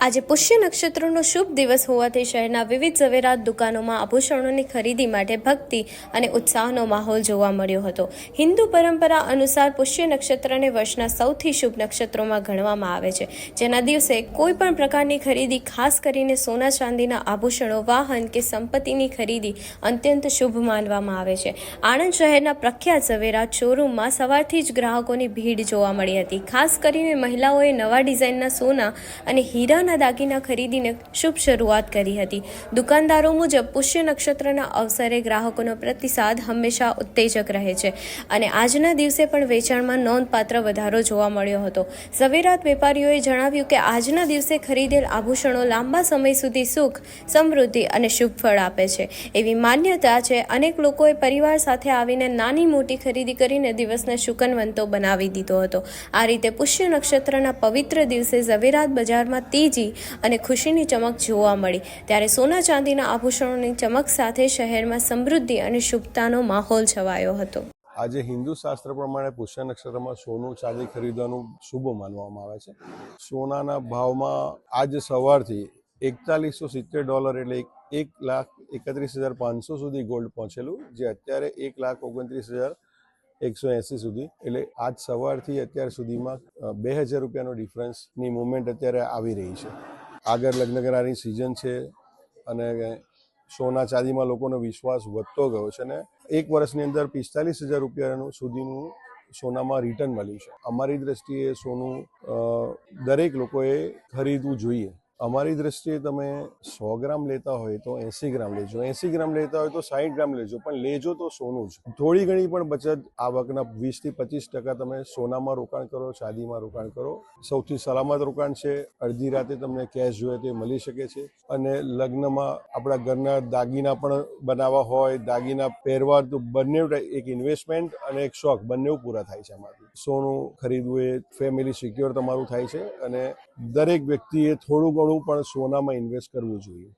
આજે પુષ્ય નક્ષત્રનો શુભ દિવસ હોવાથી શહેરના વિવિધ ઝવેરાત દુકાનોમાં આભૂષણોની ખરીદી માટે ભક્તિ અને ઉત્સાહનો માહોલ જોવા મળ્યો હતો. હિન્દુ પરંપરા અનુસાર પુષ્ય નક્ષત્રને વર્ષના સૌથી શુભ નક્ષત્રોમાં ગણવામાં આવે છે. જેના દિવસે કોઈ પણ પ્રકારની ખરીદી, ખાસ કરીને સોના ચાંદીના આભૂષણો, વાહન કે સંપત્તિની ખરીદી અત્યંત શુભ માનવામાં આવે છે. આણંદ શહેરના પ્રખ્યાત ઝવેરાત શોરૂમમાં સવારથી જ ગ્રાહકોની ભીડ જોવા મળી હતી. ખાસ કરીને મહિલાઓએ નવા ડિઝાઇનના સોના અને હીરાના દાગીના ખરીદીને શુભ શરૂઆત કરી હતી. દુકાનદારો મુજબ પુષ્ય નક્ષત્રના અવસરે ગ્રાહકોનો પ્રતિસાદ હંમેશા ઉત્તેજક રહે છે અને આજના દિવસે પણ વેચાણમાં નોંધપાત્ર વધારો જોવા મળ્યો હતો. ઝવેરાત વેપારીઓએ જણાવ્યું કે આજના દિવસે ખરીદેલ આભૂષણો લાંબા સમય સુધી સુખ, સમૃદ્ધિ અને શુભ ફળ આપે છે. એવી માન્યતા છે, અનેક લોકોએ પરિવાર સાથે આવીને નાની મોટી ખરીદી કરીને દિવસને શુકનવંતો બનાવી દીધો હતો. આ રીતે પુષ્ય નક્ષત્રના પવિત્ર દિવસે ઝવેરાત બજારમાં તેજી અને ખુશીની ચમક જોવા મળી. ત્યારે સોના ચાંદીના આભૂષણોની ચમક સાથે શહેરમાં સમૃદ્ધિ અને શુભતાનો માહોલ છવાયો હતો. આજે હિન્દુ શાસ્ત્ર પ્રમાણે પુષ્ય નક્ષત્રમાં સોનું ચાંદી ખરીદવાનું શુભ માનવામાં આવે છે. સોનાના ભાવમાં આજ સવારથી એકતાલીસો સિત્તેર ડોલર એટલે એક લાખ એકત્રીસ હજાર પાંચસો સુધી ગોલ્ડ પહોંચેલું, જે અત્યારે એક લાખ ઓગણત્રીસ હજાર એકસો એંસી સુધી. એટલે આજ સવારથી અત્યાર સુધીમાં બે હજાર રૂપિયાનો ડિફરન્સની મુવમેન્ટ અત્યારે આવી રહી છે. આગળ લગ્ન કરારની સિઝન છે અને સોના ચાંદીમાં લોકોનો વિશ્વાસ વધતો ગયો છે અને એક વર્ષની અંદર પિસ્તાલીસ હજાર રૂપિયાનું સુધીનું સોનામાં રિટર્ન મળ્યું છે. અમારી દ્રષ્ટિએ સોનું દરેક લોકોએ ખરીદવું જોઈએ. અમારી દ્રષ્ટિએ તમે સો ગ્રામ લેતા હોય તો એંસી ગ્રામ લેજો. એંસી ગ્રામ લેતા હોય તો સાઠ ગ્રામ લેજો, પણ લેજો તો સોનું જ. થોડી ઘણી પણ બચત આવકના વીસથી પચીસ ટકા તમે સોનામાં રોકાણ કરો ચાંદીમાં રોકાણ કરો. સૌથી સલામત રોકાણ છે, અડધી રાતે તમને કેશ જોઈએ તે મળી શકે છે. અને લગ્નમાં આપણા ઘરના દાગીના પણ બનાવવા હોય, દાગીના પહેરવા તો બંને એક ઇન્વેસ્ટમેન્ટ અને એક શોખ બંને પૂરા થાય છે આમાંથી. સોનું ખરીદવું એ ફેમિલી સિક્યોર તમારું થાય છે અને દરેક વ્યક્તિએ થોડું ઘણું પણ સોનામાં ઇન્વેસ્ટ કરવું જોઈએ.